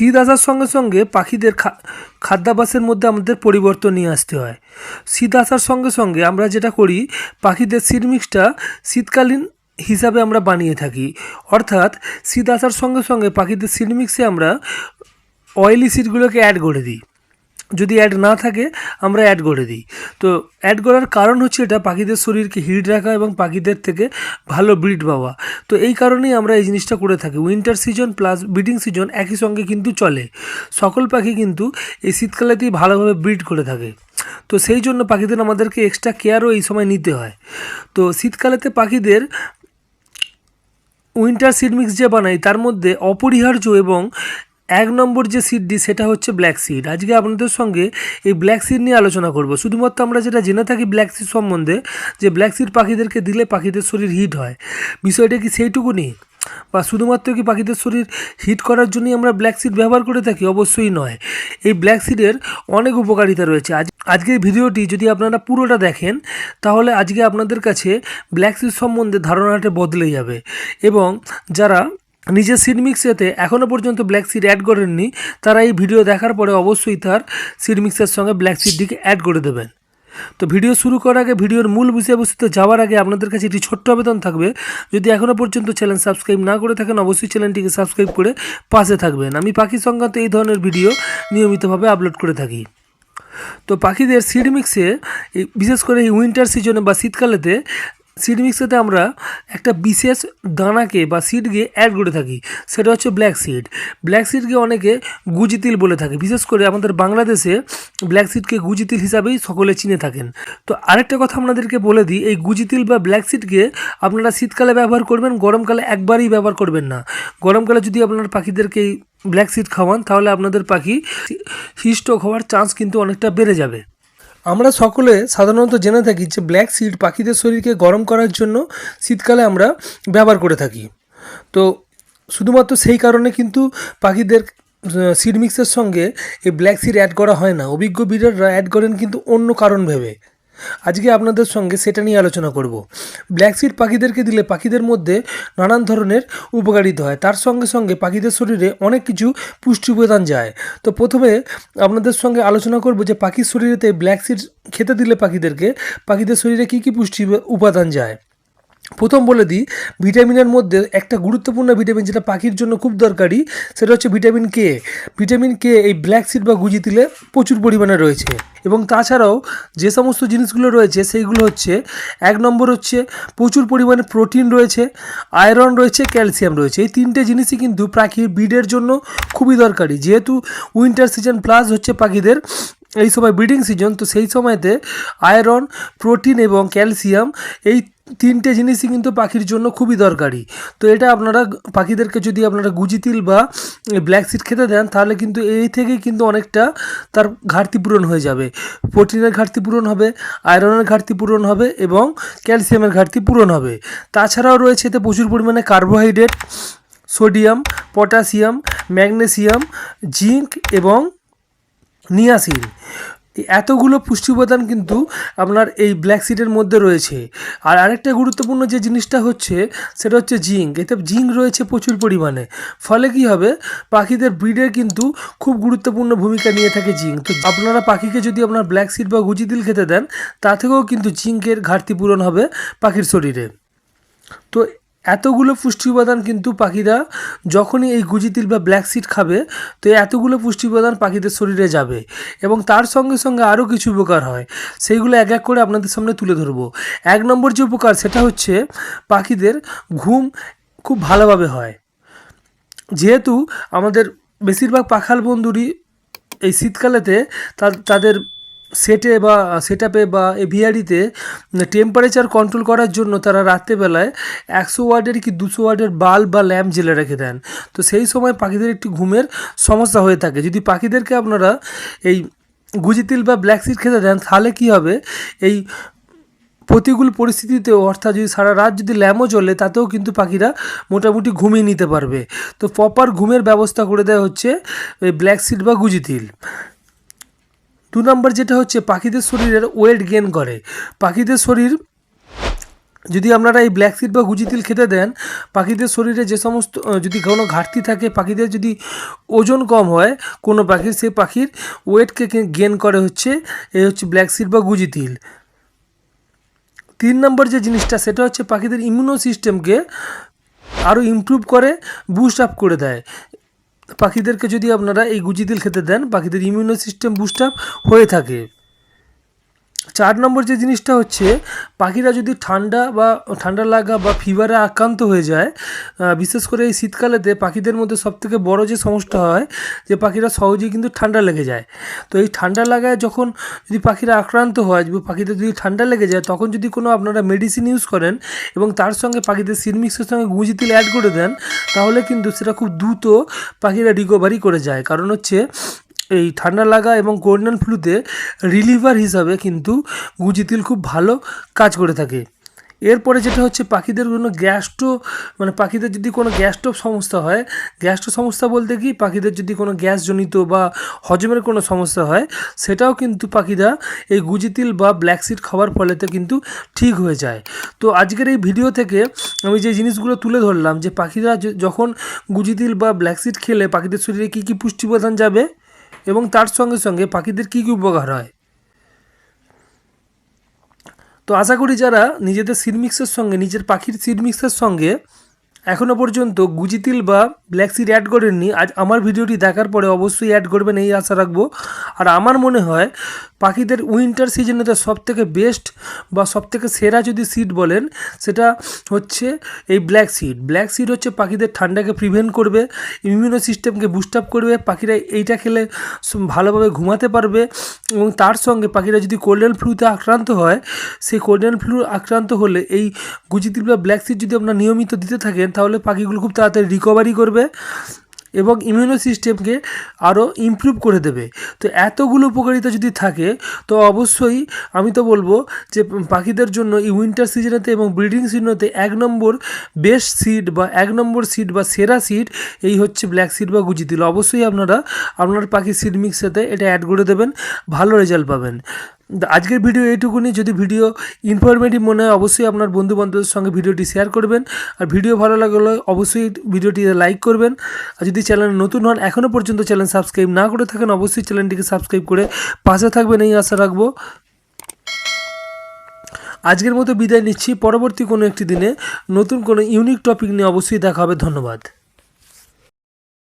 শীত আসার সঙ্গে সঙ্গে পাখিদের খাদ্যাভ্যাসের মধ্যে আমাদের পরিবর্তন নিয়ে আসতে হয়। শীত আসার সঙ্গে সঙ্গে আমরা যেটা করি, পাখিদের সিরমিক্সটা শীতকালীন হিসাবে আমরা বানিয়ে থাকি। অর্থাৎ শীত আসার সঙ্গে সঙ্গে পাখিদের সিরমিক্সে আমরা অয়েলি সিডগুলোকে অ্যাড করে দিই। যদি অ্যাড না থাকে, আমরা অ্যাড করে দিই। তো অ্যাড করার কারণ হচ্ছে এটা পাখিদের শরীরকে হিট রাখা এবং পাখিদের থেকে ভালো ব্রিড পাওয়া। তো এই কারণেই আমরা এই জিনিসটা করে থাকি। Winter season plus breeding season একই সঙ্গে কিন্তু চলে। সকল পাখি কিন্তু এই শীতকালেতেই ভালোভাবে ব্রিড করে থাকে। তো সেই জন্য পাখিদের আমাদেরকে এক্সট্রা কেয়ারও এই সময় নিতে হয়। তো শীতকালেতে পাখিদের উইন্টার সিড মিক্স যে বানাই, তার মধ্যে অপরিহার্য এবং এক নম্বর যে সিডটি সেটা হচ্ছে ব্ল্যাক সিড আজকে আপনাদের সঙ্গে এই ব্ল্যাক সিড নিয়ে আলোচনা করব। শুধুমাত্র আমরা যেটা জেনে থাকি ব্ল্যাক সিড সম্বন্ধে, যে ব্ল্যাক সিড পাখিদেরকে দিলে পাখিদের শরীর হিট হয়। বিষয়টা কি সেইটুকুনি? বা শুধুমাত্র কি পাখিদের শরীর হিট করার জন্যই আমরা ব্ল্যাক সিড ব্যবহার করে থাকি? অবশ্যই নয়। এই ব্ল্যাক সিডের অনেক উপকারিতা রয়েছে। আজ, আজকের ভিডিওটি যদি আপনারা পুরোটা দেখেন, তাহলে আজকে আপনাদের কাছে ব্ল্যাক সিড সম্বন্ধে ধারণাটা বদলে যাবে। এবং যারা নিজের সিড মিক্সেতে এখনও পর্যন্ত ব্ল্যাক সিড অ্যাড করেননি। তারা এই ভিডিও দেখার পরে অবশ্যই তার সিড মিক্সের সঙ্গে ব্ল্যাক সিডটিকে অ্যাড করে দেবেন। তো ভিডিও শুরু করার আগে ভিডিওর মূল বিষয়বস্তুতে যাওয়ার আগে আপনাদের কাছে একটি ছোট্ট আবেদন থাকবে। যদি এখনও পর্যন্ত চ্যানেল সাবস্ক্রাইব না করে থাকেন, অবশ্যই চ্যানেলটিকে সাবস্ক্রাইব করে পাশে থাকবেন। আমি পাখি সংক্রান্ত এই ধরনের ভিডিও নিয়মিতভাবে আপলোড করে থাকি। তো পাখিদের সিড মিক্সে বিশেষ করে এই উইন্টার সিজনে বা শীতকালেতে সিড মিক্সেতে আমরা একটা বিশেষ দানাকে বা সিডকে অ্যাড করে থাকি। সেটা হচ্ছে ব্ল্যাক সিড ব্ল্যাক সিডকে অনেকে গুজিতিল বলে থাকে। বিশেষ করে আমাদের বাংলাদেশে ব্ল্যাক সিডকে গুজিতিল হিসাবেই সকলে চিনে থাকেন। তো আরেকটা কথা আপনাদেরকে বলে দিই, এই গুজিতিল বা ব্ল্যাক সিডকে আপনারা শীতকালে ব্যবহার করবেন, গরমকালে একবারই ব্যবহার করবেন না। গরমকালে যদি আপনার পাখিদেরকে ব্ল্যাক সিড খাওয়ান, তাহলে আপনাদের পাখি হিস্টক হওয়ার চান্স কিন্তু অনেকটা বেড়ে যাবে। আমরা সকলে সাধারণত জেনে থাকি যে ব্ল্যাক সিড পাখিদের শরীরকে গরম করার জন্য শীতকালে আমরা ব্যবহার করে থাকি। তো শুধুমাত্র সেই কারণে কিন্তু পাখিদের সিড মিক্সের সঙ্গে এই ব্ল্যাক সিড অ্যাড করা হয় না। অভিজ্ঞ বিডাররা অ্যাড করেন কিন্তু অন্য কারণ ভেবে। আজকে আপনাদের সঙ্গে সেটা নিয়ে আলোচনা করব। ব্ল্যাক সিড পাখিদেরকে দিলে পাখিদের মধ্যে নানান ধরনের উপকারিতা হয়। তার সঙ্গে সঙ্গে পাখিদের শরীরে অনেক কিছু পুষ্টি উপাদান যায়। তো প্রথমে আপনাদের সঙ্গে আলোচনা করব যে পাখির শরীরেতে ব্ল্যাক সিড খেতে দিলে পাখিদেরকে, পাখিদের শরীরে কী কী পুষ্টি উপাদান যায়। প্রথম বলে দিই ভিটামিনের মধ্যে একটা গুরুত্বপূর্ণ ভিটামিন যেটা পাখির জন্য খুব দরকারি, সেটা হচ্ছে ভিটামিন কে ভিটামিন কে এই ব্ল্যাক সিড বা গুজি তিলে প্রচুর পরিমাণে রয়েছে। এবং তাছাড়াও যে সমস্ত জিনিসগুলো রয়েছে, সেইগুলো হচ্ছে, এক নম্বর হচ্ছে প্রচুর পরিমাণে প্রোটিন রয়েছে আয়রন রয়েছে ক্যালসিয়াম রয়েছে। এই তিনটে জিনিসই কিন্তু পাখির ব্রিডের জন্য খুবই দরকারি। যেহেতু উইন্টার সিজন প্লাস হচ্ছে পাখিদের এই সময় ব্রিডিং সিজন তো সেই সময়তে আয়রন প্রোটিন এবং ক্যালসিয়াম এই তিনটে জিনিসই কিন্তু পাখির জন্য খুবই দরকারি। তো এটা আপনারা পাখিদেরকে যদি আপনারা গুজিতিল বা ব্ল্যাক সিড খেতে দেন, তাহলে কিন্তু এই থেকেই কিন্তু অনেকটা তার ঘাটতি পূরণ হয়ে যাবে। প্রোটিনের ঘাটতি পূরণ হবে, আয়রনের ঘাটতি পূরণ হবে এবং ক্যালসিয়ামের ঘাটতি পূরণ হবে। তাছাড়াও রয়েছে এতে প্রচুর পরিমাণে carbohydrate, sodium, potassium, magnesium, zinc এবং নিয়াসিন। এতগুলো পুষ্টি উপাদান কিন্তু আপনার এই ব্ল্যাক সিডের মধ্যে রয়েছে। আর আরেকটা গুরুত্বপূর্ণ যে জিনিসটা হচ্ছে, সেটা হচ্ছে জিঙ্ক এতে জিঙ্ক রয়েছে প্রচুর পরিমাণে। ফলে কি হবে? পাখিদের ব্রিডের কিন্তু খুব গুরুত্বপূর্ণ ভূমিকা নিয়ে থাকে জিঙ্ক তো আপনারা পাখিকে যদি আপনার ব্ল্যাক সিড বা গুজি গুজিদিল খেতে দেন, তা থেকেও কিন্তু জিঙ্কের ঘাটতি পূরণ হবে পাখির শরীরে। তো এতগুলো পুষ্টি উপাদান কিন্তু পাখিরা যখনই এই গুজিতিল বা ব্ল্যাক সিড খাবে, তো এতগুলো পুষ্টি উপাদান পাখিদের শরীরে যাবে এবং তার সঙ্গে সঙ্গে আরও কিছু উপকার হয়। সেইগুলো এক এক করে আপনাদের সামনে তুলে ধরবো। এক নম্বর যে উপকার, সেটা হচ্ছে পাখিদের ঘুম খুব ভালোভাবে হয়। যেহেতু আমাদের বেশিরভাগ পাখাল বন্ধুরই এই শীতকালেতে তাদের সেটে বা সেট আপে বা এভিয়ারিতে টেম্পারেচার কন্ট্রোল করার জন্য তারা রাত্রেবেলায় একশো ওয়ার্ডের কি দুশো ওয়ার্ডের বাল্ব বা ল্যাম্প জেলে রেখে দেন। তো সেই সময় পাখিদের একটি ঘুমের সমস্যা হয়ে থাকে। যদি পাখিদেরকে আপনারা এই গুজিতিল বা ব্ল্যাক সিড খেতে দেন, তাহলে কী হবে? এই প্রতিকূল পরিস্থিতিতেও, অর্থাৎ যদি সারা রাত যদি ল্যামও চলে তাতেও কিন্তু পাখিরা মোটামুটি ঘুমিয়ে নিতে পারবে। তো প্রপার ঘুমের ব্যবস্থা করে দেওয়া হচ্ছে ওই ব্ল্যাক সিড বা গুজিতিল দু নম্বর যেটা হচ্ছে, পাখিদের শরীরের ওয়েট গেন করে। পাখিদের শরীর, যদি আপনারা এই ব্ল্যাক সিড বা গুজি তিল খেতে দেন, পাখিদের শরীরে যে সমস্ত যদি কোনো ঘাটতি থাকে, পাখিদের যদি ওজন কম হয়, কোনো পাখির, সেই পাখির ওয়েটকে গেন করে হচ্ছে, এই হচ্ছে ব্ল্যাক সিড বা গুজি তিল। তিন নম্বর যে জিনিসটা, সেটা হচ্ছে পাখিদের ইমিউনো সিস্টেমকে আরও ইমপ্রুভ করে বুস্ট আপ করে দেয়। পাখিদেরকে যদি আপনারা এই গুজি তিল খেতে দেন, পাখিদের ইমিউনো সিস্টেম বুস্ট আপ হয়ে থাকে। চার নম্বর যে জিনিসটা হচ্ছে, পাখিরা যদি ঠান্ডা বা, ঠান্ডা লাগা বা ফিভারে আক্রান্ত হয়ে যায় বিশেষ করে এই শীতকালেতে পাখিদের মধ্যে সবথেকে বড় যে সমস্যা হয়, যে পাখিরা সহজেই কিন্তু ঠান্ডা লেগে যায়। তো এই ঠান্ডা লাগায় যখন যদি পাখিরা আক্রান্ত হয় পাখিদের যদি ঠান্ডা লেগে যায়, তখন যদি কোনো আপনারা মেডিসিন ইউজ করেন এবং তার সঙ্গে পাখিদের সিরমিক্সের সঙ্গে গুঁজি তেল অ্যাড করে দেন, তাহলে কিন্তু সেটা খুব দ্রুত পাখিরা রিকভারি করে যায়। কারণ হচ্ছে এই ঠান্ডা লাগা এবং কোরিয়ান ফ্লুতে রিলিভার হিসাবে কিন্তু গুজি তিল খুব ভালো কাজ করে থাকে। এরপরে যেটা হচ্ছে পাখিদের কোনো গ্যাস্ট্রো মানে পাখিদের যদি কোনো গ্যাস্ট্রো সমস্যা হয়, গ্যাস্ট্রো সমস্যা বলতে কি পাখিদের যদি কোনো গ্যাসজনিত বা হজমের কোনো সমস্যা হয়, সেটাও কিন্তু পাখিরা এই গুজি তিল বা ব্ল্যাক সিড খাওয়ার ফলেতে কিন্তু ঠিক হয়ে যায়। তো আজকের এই ভিডিও থেকে আমি যে জিনিসগুলো তুলে ধরলাম যে পাখিরা যখন গুজি তিল বা ব্ল্যাক সিড খেলে পাখিদের শরীরে কী কী পুষ্টি উপাদান যাবে এবং তার সঙ্গে সঙ্গে পাখিদের কী কী উপকার হয়? তো আশা করি যারা নিজেদের সিডমিক্সের সঙ্গে, নিজের পাখির সিডমিক্সের সঙ্গে এখনও পর্যন্ত গুজিতিল বা ব্ল্যাক সিড অ্যাড করেননি। আজ আমার ভিডিওটি দেখার পরে অবশ্যই অ্যাড করবেন, এই আশা রাখব। আর আমার মনে হয় পাখিদের উইন্টার সিজনে সিজনেতে সবথেকে বেস্ট বা সবথেকে সেরা যদি সিড বলেন, সেটা হচ্ছে এই ব্ল্যাক সিড ব্ল্যাক সিড হচ্ছে পাখিদের ঠান্ডাকে প্রিভেন্ট করবে ইমিউনো সিস্টেমকে বুস্ট আপ করবে, পাখিরা এইটা খেলে ভালোভাবে ঘুমাতে পারবে এবং তার সঙ্গে পাখিরা যদি কোল্ডেন ফ্লুতে আক্রান্ত হয়, সেই কোল্ডেন ফ্লু আক্রান্ত হলে এই গুজিতিল বা ব্ল্যাক সিড যদি আপনার নিয়মিত দিতে থাকেন তাহলে পাখিগুলো খুব তাড়াতাড়ি রিকভারি করবে এবং ইমিউনো সিস্টেমকে আরও ইমপ্রুভ করে দেবে। তো এতগুলো উপকারিতা যদি থাকে, তো অবশ্যই আমি তো বলব যে পাখিদের জন্য এই উইন্টার সিজনেতে এবং ব্রিডিং সিজনেতে এক নম্বর বেস্ট সিড বা এক নম্বর সিড বা সেরা সিড এই হচ্ছে ব্ল্যাক সিড বা গুজিতিল। অবশ্যই আপনারা আপনার পাখির সিড মিক্সেতে এটা অ্যাড করে দেবেন, ভালো রেজাল্ট পাবেন। আজকের ভিডিও এইটুকুনি। যদি ভিডিও ইনফরমেটিভ মনে হয়, অবশ্যই আপনার বন্ধু বান্ধবের সঙ্গে ভিডিওটি শেয়ার করবেন। আর ভিডিও ভালো লাগলে অবশ্যই ভিডিওটি লাইক করবেন। আর যদি চ্যানেল নতুন হন এখনও পর্যন্ত চ্যানেল সাবস্ক্রাইব না করে থাকেন, অবশ্যই চ্যানেলটিকে সাবস্ক্রাইব করে পাশে থাকবেন, এই আশা রাখব। আজকের মতো বিদায় নিচ্ছি। পরবর্তী কোনো একটি দিনে নতুন কোনো ইউনিক টপিক নিয়ে অবশ্যই দেখা হবে। ধন্যবাদ।